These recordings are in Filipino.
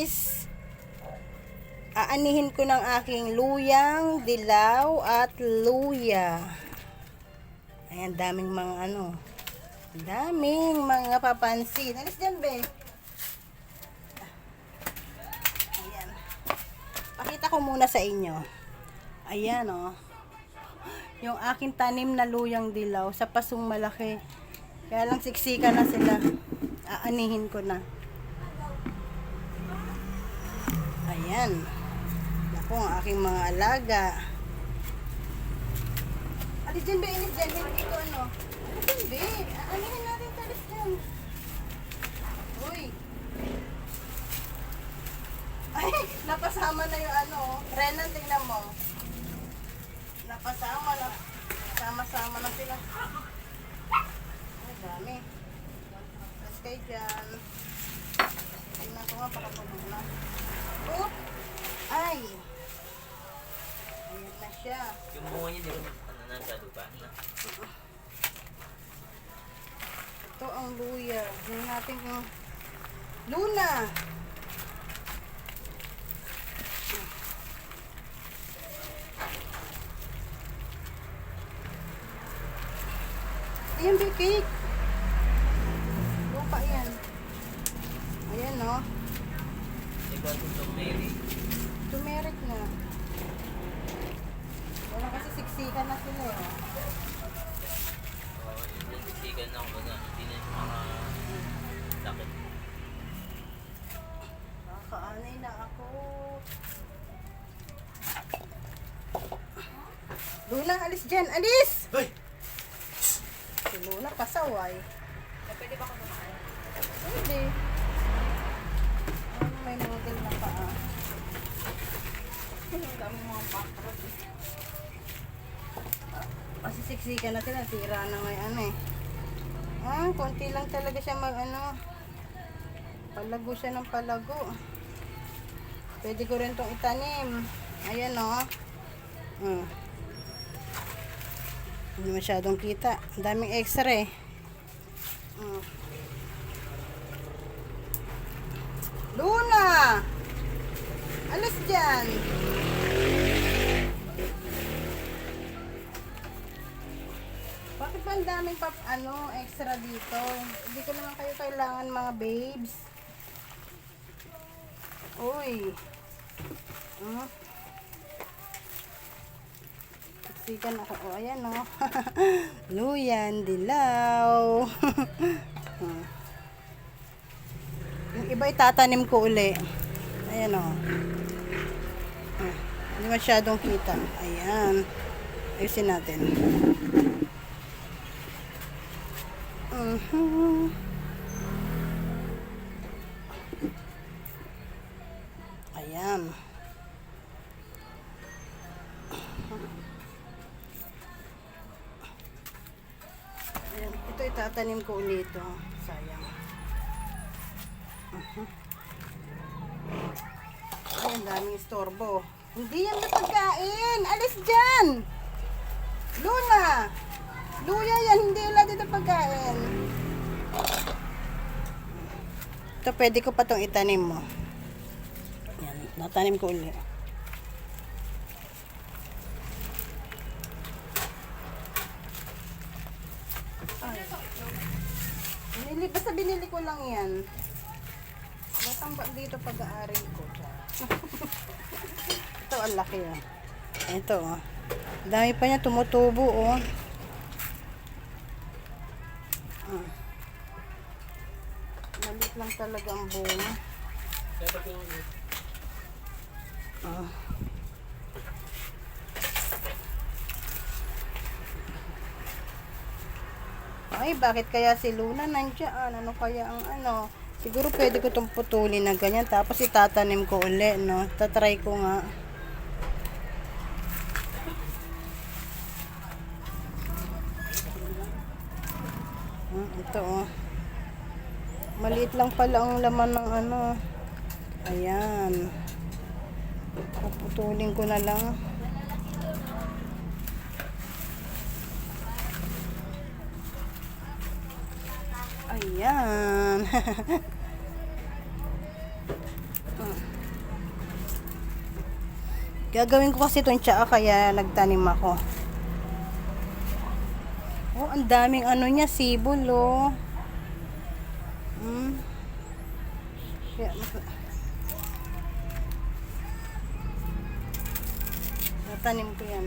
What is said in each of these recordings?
guys, aanihin ko ng aking luyang, dilaw, at luya. Ayan, daming mga ano. Daming mga papansin. Alis dyan, be. Ayan. Pakita ko muna sa inyo. Ayan, oh. Yung aking tanim na luyang dilaw sa pasong malaki. Kaya lang siksika na sila. Aanihin ko na. Ayan. Ako ang aking mga alaga. Ate dyan ba inis dyan? Ko ano. Ate dyan ba? Aanihin natin talis dyan. Uy. Ay, napasama na yung ano. Renan, tingnan mo. Napasama na. Sama-sama na sila. Ay, dami. Tapos kayo dyan. Tingnan ko nga para pumuna. Oh! Ay! Ayan na siya. Yung bunga niya, di ba, ano na sa lupa? Na? Ito ang luya. Tingnan natin yung Luna! Ayan, big cake. Lupa yan. Ayan, no? Di ba, itong Mary? Turmeric na. Wala kasi siksikan na sila eh. Oo, sisigan na ako na. Hindi na yung mga sakit. Nakakaanay na ako. Luna, alis dyan! Alis! Hoy! Si Luna, pasaway. Pwede ba ako kumain? Pwede. Ano, may noodle na pa ah. Ang dami mga background. Kasi siksikan na sila, tira na ngayon ano eh. Ah, konti lang talaga siya mag ano. Palago siya ng palago. Pwede ko rin tong itanim. Ayan o. Oh. Hmm. Hindi masyadong kita. Ang daming extra eh. Hmm. Luna! Alas dyan! Ang daming pap, ano, extra dito? Hindi ko naman kayo kailangan mga babes. Uy. Hmm? Siksikan ako. O, ayan o. Luyan, dilaw. Hmm. Yung iba itatanim ko uli. Ayan o. Hmm. Hindi masyadong kita. Ayan. Ayusin natin. Mhm. Ayan. Ayan. Ito itatanim ko ulit ito. Sayang. Mhm. Ayan, daming istorbo. Hindi yan na. Alis dyan! Luna! Luya yan, hindi wala dito pagkain. Ito, pwede ko pa itong itanim mo. Yan, natanim ko ulit. Binili, basta binili ko lang yan. Batang ba dito pag-aari ko. Ito, ang laki oh. Ito oh. Dami pa niya tumutubo oh. Lang talaga ang bunga. Ah. Ay, bakit kaya si Luna nandiyan? Ano kaya ang ano? Siguro pwede ko itong putulin na ganyan. Tapos itatanim ko uli, no? Tatry ko nga. Hmm, ito oh. Maliit lang pala ang laman ng ano. Ayan. Puputulin ko na lang. Ayan. Gagawin ko kasi itong tsaa kaya nagtanim ako. Oh, ang daming ano niya, sibol oh. Hmm. Kaya, mas- Natanim ko yan.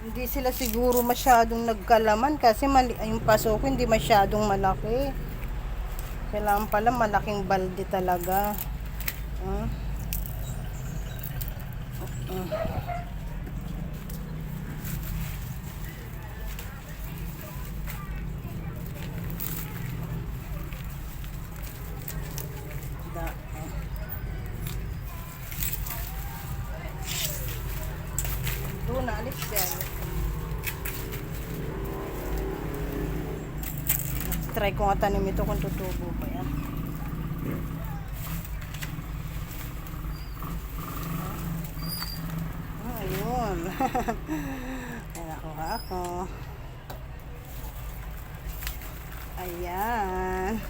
Hindi sila siguro masyadong nagkalaman kasi mali, yung paso ko hindi masyadong malaki. Kailangan pala malaking balde talaga. Ah. Ah. Da, ah. Doon na, alis yan. Try ko nga tanim ito kung tutubo ba yan. Ah, ayun. Ay, nakuha ako. Ayan.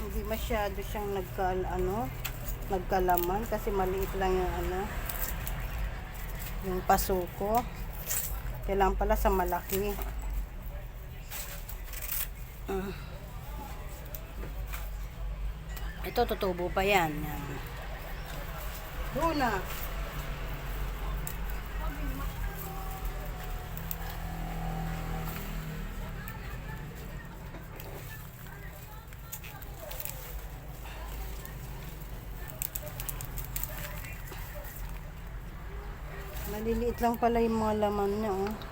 Hindi masyado siyang nagkal ano, nagkalaman kasi maliit lang yung ano yung pasuko. Kailangan pala sa malaki. Ah. Ito, tutubo pa yan. yan. Doon Maliliit lang pala yung mga laman niya, oh.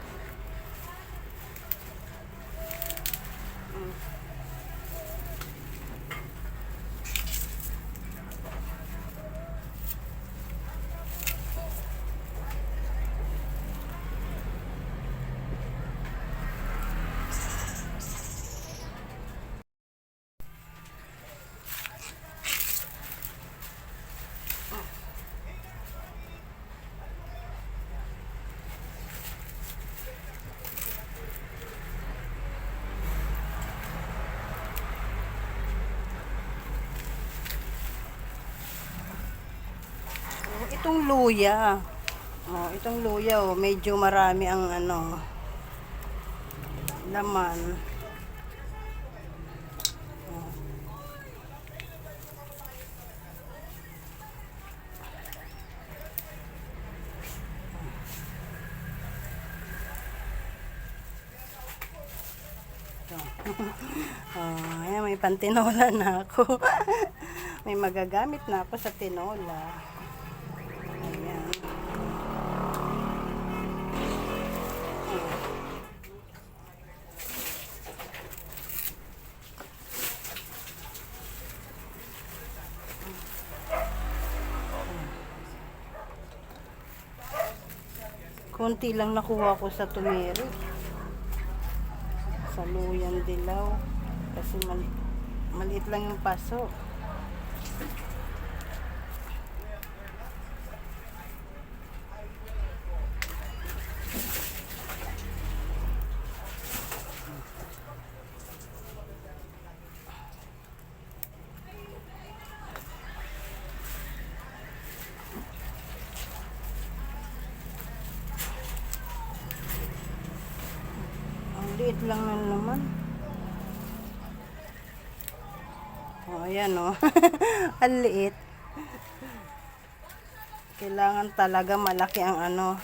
Itong luya. Oh, itong luya oh, medyo marami ang ano laman. Oh. Oh, ayan, may pantinola na ako. may magagamit na ako sa tinola. Ayan. Konti lang nakuha ko sa tumeri. Sa luyan dilaw. Kasi mali maliit lang yung paso. Ang liit lang ng laman. Oh, ayan oh. ang liit. Kailangan talaga malaki ang ano.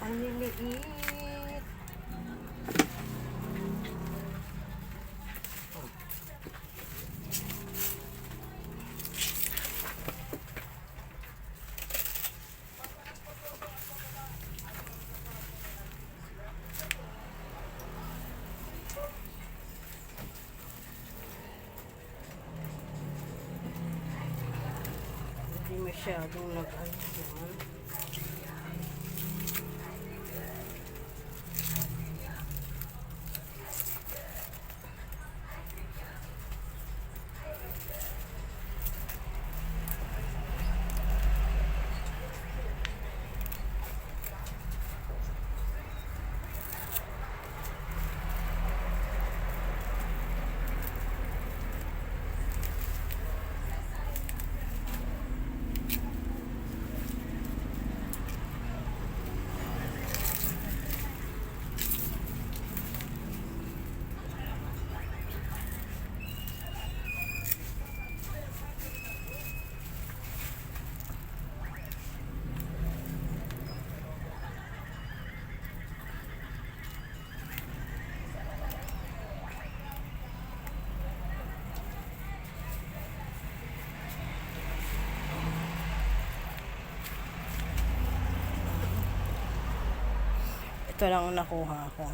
Ang liliit. Hindi masyadong nag-ayos yan. Ito lang ang nakuha ko.